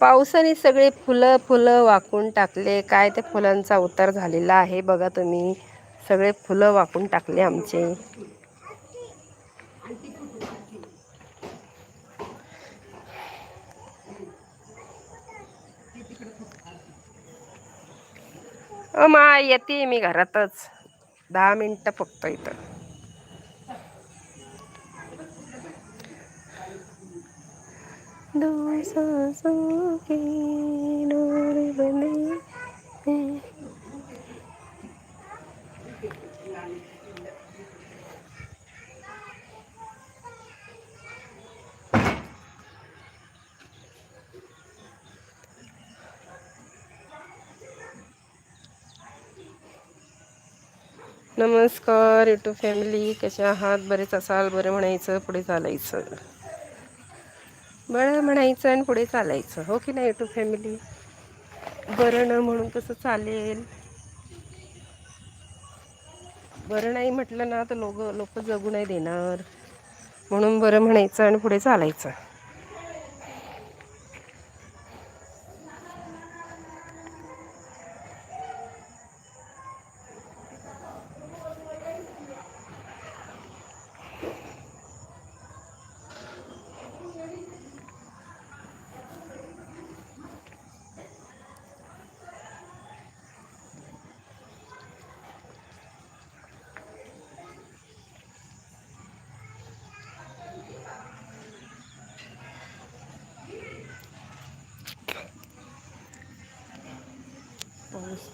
पावसाने सगळे फुलं फुलं वाकून टाकले. काय ते फुलांचा उतार झालेला आहे बघा तुम्ही. सगळे फुलं वाकून टाकले आमचे. अ मा येते मी घरातच. दहा मिनटं फक्त इथं. दो नमस्कार युट्यूब फॅमिली कशा आहात? बरेच असाल बरं म्हणायचं पुढे चालायचं. बरं म्हणायचं आणि पुढे चालायचं. हो की नाही युट्यूब फॅमिली बरं न म्हणून कसं चालेल? बरं नाही म्हटलं ना तर लोक लोक जगू नाही देणार. म्हणून बरं म्हणायचं आणि पुढे चालायचं.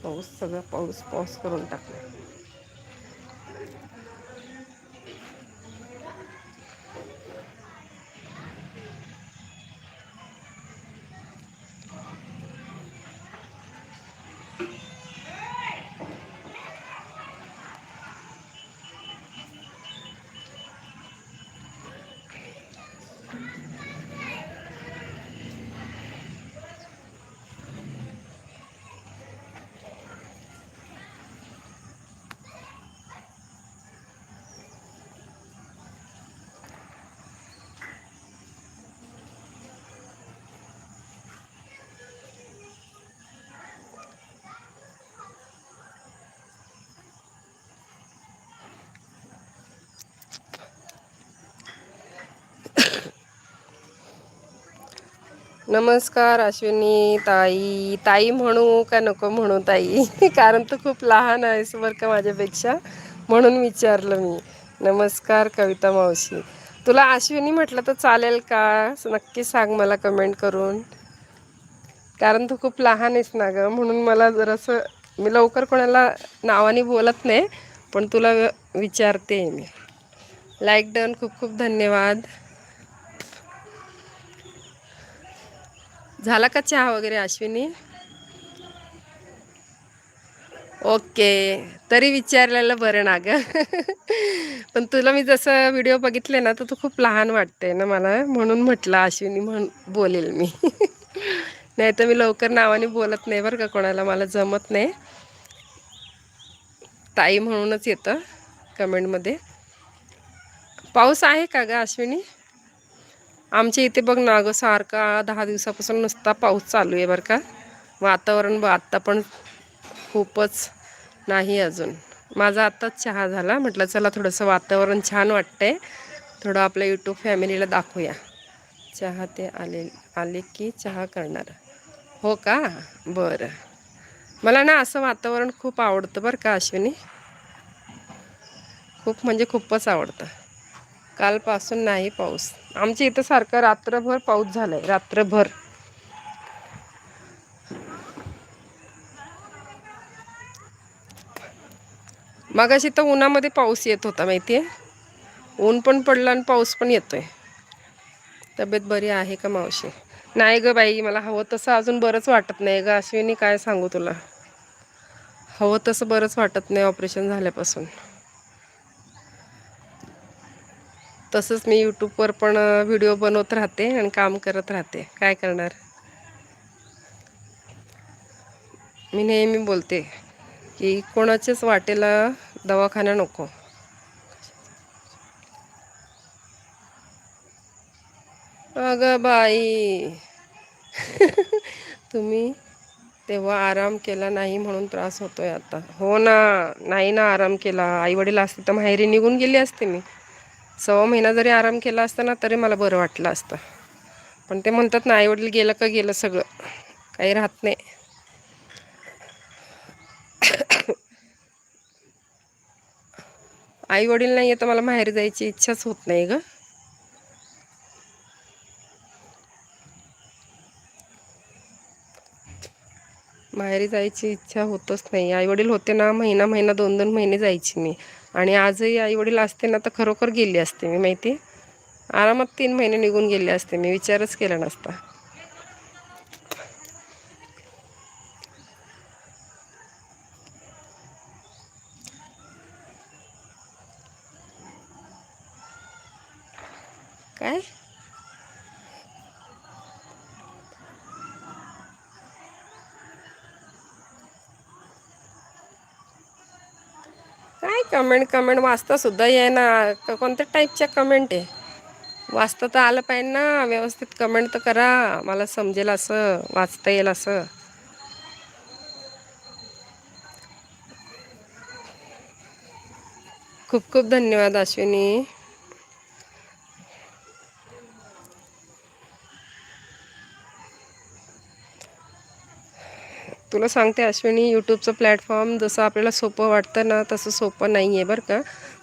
पाऊस पाऊस सगळं पाऊस पाऊस करून टाकला. नमस्कार अश्विनी ताई. ताई म्हणू का नको म्हणू ताई? कारण तू खूप लहान आहेस बरं का माझ्यापेक्षा. म्हणून विचारलं मी. नमस्कार कविता मावशी. तुला अश्विनी म्हटलं तर चालेल का? नक्की सांग मला कमेंट करून. कारण तू खूप लहान आहेस ना गं म्हणून मला जरासं मी लवकर कोणाला नावाने बोलत नाही पण तुला विचारते मी. लाईक डन खूप खूप धन्यवाद. झाला का चहा वगैरे अश्विनी? ओके. तरी विचारलेलं बरं ना ग. पण तुला मी जसं व्हिडिओ बघितले ना तर तू खूप लहान वाटते ना मला म्हणून म्हटलं अश्विनी म्हण बोलेल मी. नाही तर मी लवकर नावाने बोलत नाही बरं का कोणाला मला जमत नाही. ताई म्हणूनच येतं कमेंटमध्ये. पाऊस आहे का ग अश्विनी? आमच्या इथे बघ ना गं सारखा दहा दिवसापासून नुसता पाऊस चालू आहे बरं का. वातावरण ब आत्ता पण खूपच नाही अजून. माझा आत्ताच चहा झाला म्हटलं चला थोडंसं वातावरण छान वाटतंय. थोडं आपल्या यूट्यूब फॅमिलीला दाखवूया. चहा ते आले आले की चहा करणार. हो का? बरं. मला ना असं वातावरण खूप आवडतं बरं का अश्विनी. खूप म्हणजे खूपच आवडतं. कालपासून नाही पाऊस. आमच्या इथं सारखं रात्रभर पाऊस झालाय रात्रभर. मगाशी तर उन्हामध्ये पाऊस येत होता माहितीये? ऊन पण पडलं आणि पाऊस पण येतोय. तब्येत बरी आहे का मावशी? नाही ग बाई मला हवं तसं अजून बरंच वाटत नाही ग. अश्विनी काय सांगू तुला? हवं तसं बरंच वाटत नाही ऑपरेशन झाल्यापासून. तसंच मी यूट्यूबवर पण व्हिडिओ बनवत राहते आणि काम करत राहते. काय करणार? मी नेहमी बोलते की कोणाच्याच वाटेला दवाखाना नको. अगं बाई. तुम्ही तेव्हा आराम केला नाही म्हणून त्रास होतोय आता. हो ना नाही ना आराम केला. आईवडील असते तर माहेरी निघून गेली असते मी. सव्वा महिना जरी आराम केला असता ना तरी मला बरं वाटलं असतं. पण ते म्हणतात ना आईवडील गेलं का गेलं सगळं. काही राहत नाही. आई वडील नाही तर मला बाहेर जायची इच्छाच होत नाही ग. बाहेर जायची इच्छा होतच नाही. आई वडील होते ना महिना महिना दोन दोन महिने जायची मी. आणि आजही आई वडील असते ना तर खरोखर गेली असते मी माहिती? आरामात तीन महिने निघून गेले असते मी विचारच केला नसता. काय? कमेंट कमेंट वाचता सुद्धा ये ना कोणत्या टाईपच्या कमेंट आहे? वाचता तर आलं पाहिजे ना. व्यवस्थित कमेंट तर करा. मला समजेल असं वाचता येईल असं. खूप खूप धन्यवाद अश्विनी. तुला सांगते अश्विनी यूट्यूबचं प्लॅटफॉर्म जसं आपल्याला सोपं वाटतं ना तसं सोपं नाही आहे बरं का.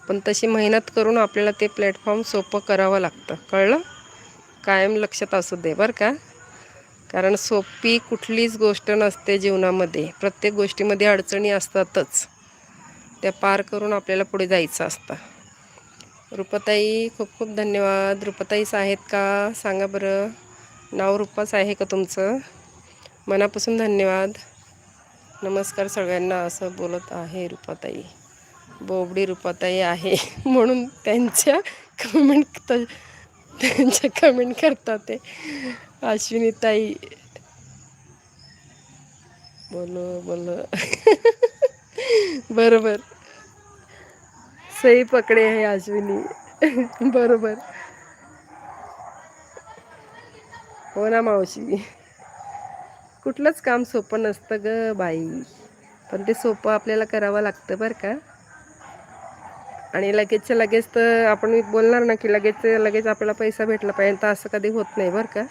पण तशी मेहनत करून आपल्याला ते प्लॅटफॉर्म सोपं करावं लागतं. कळलं? कायम लक्षात असू दे बरं का. कारण सोपी कुठलीच गोष्ट नसते जीवनामध्ये. प्रत्येक गोष्टीमध्ये अडचणी असतातच. त्या पार करून आपल्याला पुढे जायचं असतं. रुपताई खूप खूप धन्यवाद. रुपताईच आहेत का? सांगा बरं. नाव रूपाच आहे का तुमचं? मनापासून धन्यवाद. नमस्कार सगळ्यांना. असं बोलत आहे रुपाताई. बोबडी रुपाताई आहे. म्हणून त्यांच्या कमेंट त्यांच्या कमेंट करतात ते. अश्विनीताई. बोलो बोलो. बरोबर. सही पकडे आहे अश्विनी. बरोबर. हो ना मावशी. कुठलंच काम सोपं नसतं ग बाई. पण ते सोपं आपल्याला करावं लागतं बरं का. आणि लगेचच्या लगेच तर आपण बोलणार ना की लगेच लगेच आपल्याला पैसा भेटला पाहिजे तर असं कधी होत नाही बरं का.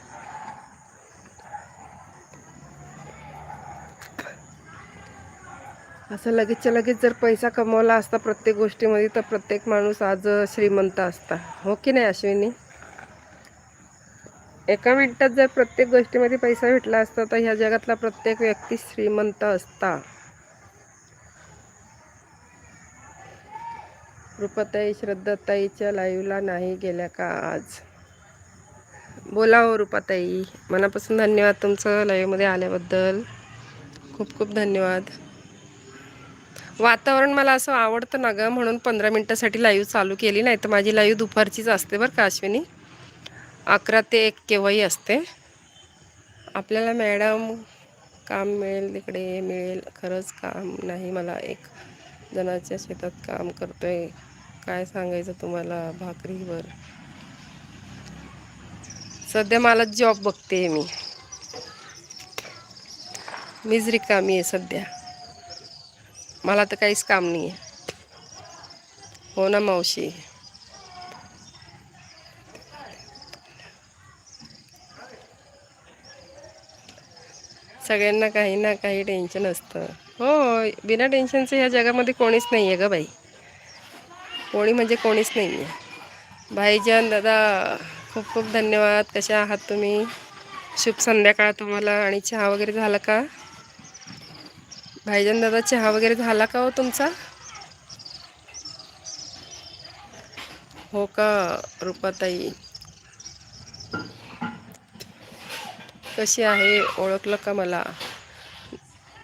असं लगेचच्या लगेच जर पैसा कमवला असता प्रत्येक गोष्टीमध्ये तर प्रत्येक माणूस आज श्रीमंत असता. हो की नाही अश्विनी? एका मिनिटात जर प्रत्येक गोष्टीमध्ये पैसा भेटला असता तर ह्या जगातला प्रत्येक व्यक्ती श्रीमंत असता. रुपाताई श्रद्धाताईच्या लाईव्हला नाही गेल्या का आज? बोला हो रुपाताई. मनापासून धन्यवाद तुमचं लाईव्हमध्ये आल्याबद्दल. खूप खूप धन्यवाद. वातावरण मला असं आवडतं ना गं म्हणून पंधरा मिनटासाठी लाईव्ह चालू केली नाही तर माझी लाईव्ह दुपारचीच असते बरं का अश्विनी. अकरा ते एक केव्हाही असते. आपल्याला मॅडम काम मिळेल तिकडे मिळेल. खरंच काम नाही. मला एक जणाच्या शेतात काम करतो आहे काय सांगायचं तुम्हाला भाकरीवर? सध्या मला जॉब बघते मी. मीच रिकामी आहे सध्या. मला तर काहीच काम नाही आहे हो ना मावशी? सगळ्यांना काही ना काही टेन्शन असतं. हो बिना टेन्शनचं ह्या जगामध्ये कोणीच नाही आहे गं बाई. कोणी म्हणजे कोणीच नाही आहे भाईजान दादा खूप खूप धन्यवाद. कशा आहात तुम्ही? शुभ संध्याकाळ तुम्हाला. आणि चहा वगैरे झाला का? भाईजान दादा चहा वगैरे झाला का हो तुमचा? हो का रुपाताई? कशी आहे ओळखलं का मला?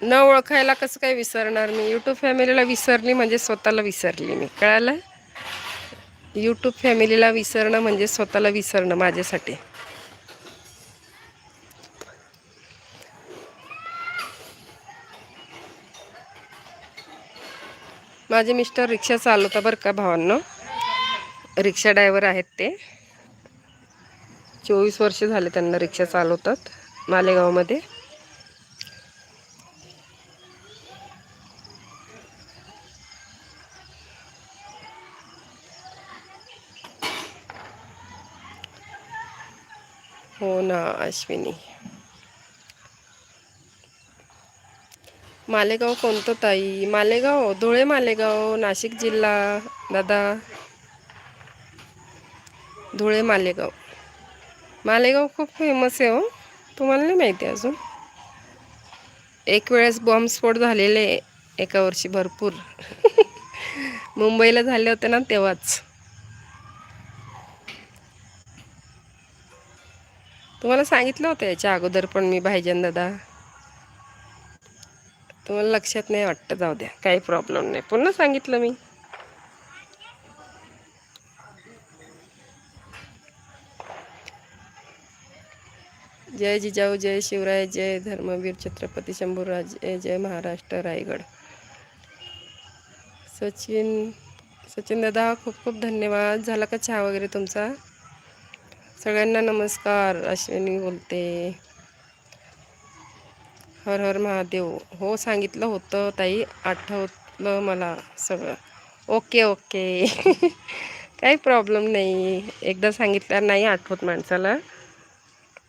न ओळखायला कसं काय विसरणार मी? यूट्यूब फॅमिलीला विसरली म्हणजे स्वतःला विसरली मी. कळालं? यूट्यूब फॅमिलीला विसरणं म्हणजे स्वतःला विसरणं माझ्यासाठी. माझे मिस्टर रिक्षा चालवता बरं का भावांनो? रिक्षा ड्रायव्हर आहेत ते. चोवीस वर्ष झाले त्यांना रिक्षा चालवतात. मालेगावमध्ये हो ना अश्विनी मालेगाव कोणतं ताई मालेगाव धुळे मालेगाव नाशिक जिल्हा दादा धुळे मालेगाव मालेगाव खूप फेमस आहे हो तुम्हाला नाही माहिती अजून? एक वेळेस बॉम्बस्फोट झालेले एका वर्षी भरपूर. मुंबईला झाले होते ना तेव्हाच. तुम्हाला सांगितलं होतं याच्या अगोदर पण मी भाईजान दादा. तुम्हाला लक्षात नाही वाटतं? जाऊ द्या काही प्रॉब्लेम नाही. पुन्हा सांगितलं मी. जय जिजाऊ जय शिवराय जय धर्मवीर छत्रपती शंभूराज जय जय महाराष्ट्र रायगड. सचिन सचिन दादा खूप खूप धन्यवाद. झाला का चहा वगैरे तुमचा? सगळ्यांना नमस्कार अश्विनी बोलते. हर हर महादेव. हो सांगितलं होतं ताई आठवलं मला सगळं. Okay okay. काही प्रॉब्लेम नाही. एकदा सांगितलं नाही आठवत माणसाला.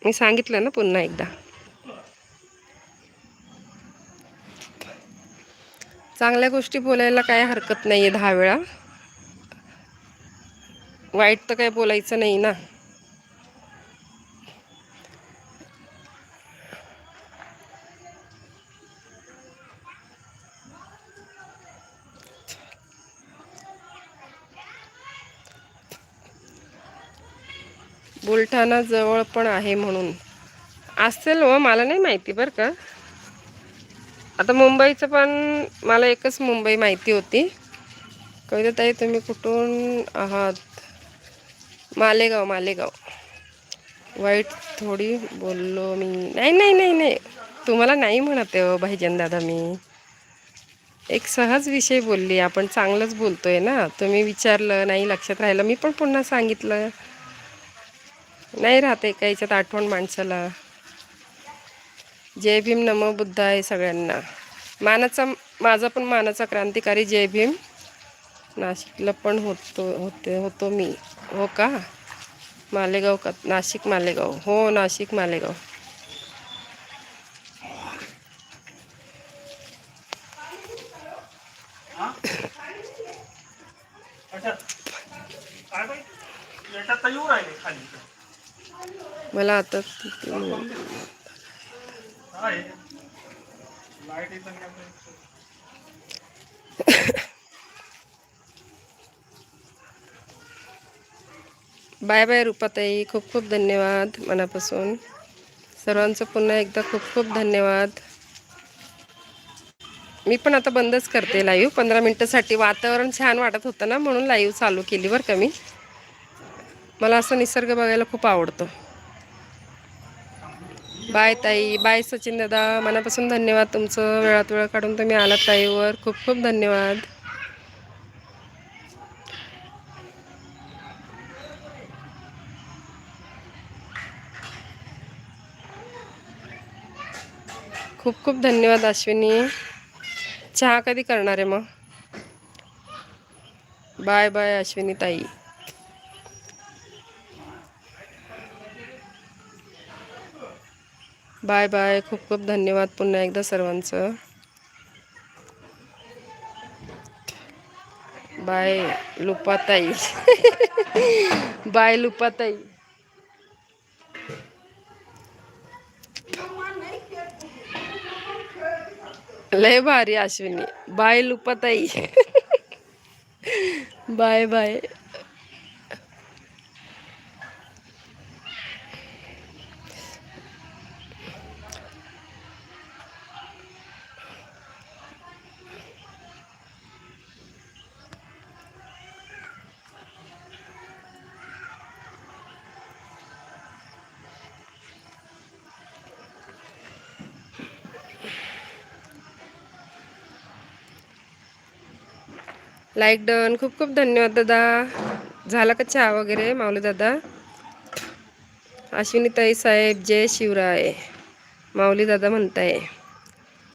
मी सांगितलं ना पुन्हा एकदा. चांगल्या गोष्टी बोलायला काय हरकत नाही आहे दहा वेळा. वाईट तर काय बोलायचं नाही ना. बुलढाणा जवळ पण आहे म्हणून. असेल व मला नाही माहिती बरं का. आता मुंबईचं पण मला एकच मुंबई माहिती होती. कविताताई तुम्ही कुठून आहात? मालेगाव मालेगाव. वाईट थोडी बोललो मी. नाही नाही नाही नाही. तुम्हाला नाही म्हणत आहे हो, भाईजन दादा मी. एक सहज विषय बोलली. आपण चांगलंच बोलतोय ना. तुम्ही विचारलं नाही लक्षात राहिलं. मी पण पुन्हा सांगितलं. नाही राहते का याच्यात आठवण माणसाला. जय भीम नमो बुद्ध आहे सगळ्यांना. मानाचा माझा पण मानाचा क्रांतिकारी जय भीम. नाशिकला पण होतो होते होतो मी. हो का? मालेगाव का? नाशिक मालेगाव. हो नाशिक मालेगाव. मला आता बाय बाय रूपाताई खूप खूप धन्यवाद मनापासून. सर्वांचं पुन्हा एकदा खूप खूप धन्यवाद. मी पण आता बंदच करते लाईव्ह पंधरा मिनटासाठी वातावरण छान वाटत होतं ना म्हणून लाईव्ह चालू केली बरं का मी. मला असं निसर्ग बघायला खूप आवडतो. बाय ताई बाय सचिन दादा मनापासून धन्यवाद तुमचं. वेळात वेळ काढून तुम्ही आलात ताईवर. खूप खूप धन्यवाद. खूप खूप धन्यवाद अश्विनी. चहा कधी करणार आहे मग? बाय बाय अश्विनी ताई. Bye bye. खूप खूप धन्यवाद पुन्हा एकदा सर्वांचं. बाय लुपाताई. बाय लुपाताई. लय भारी Ashwini. Bye लुपाताई. Bye bye. Like done खूप खूप धन्यवाद दादा. झाला का चहा वगैरे माऊली दादा? अश्विनीताई साहेब जय शिवराय. माऊली दादा म्हणताय.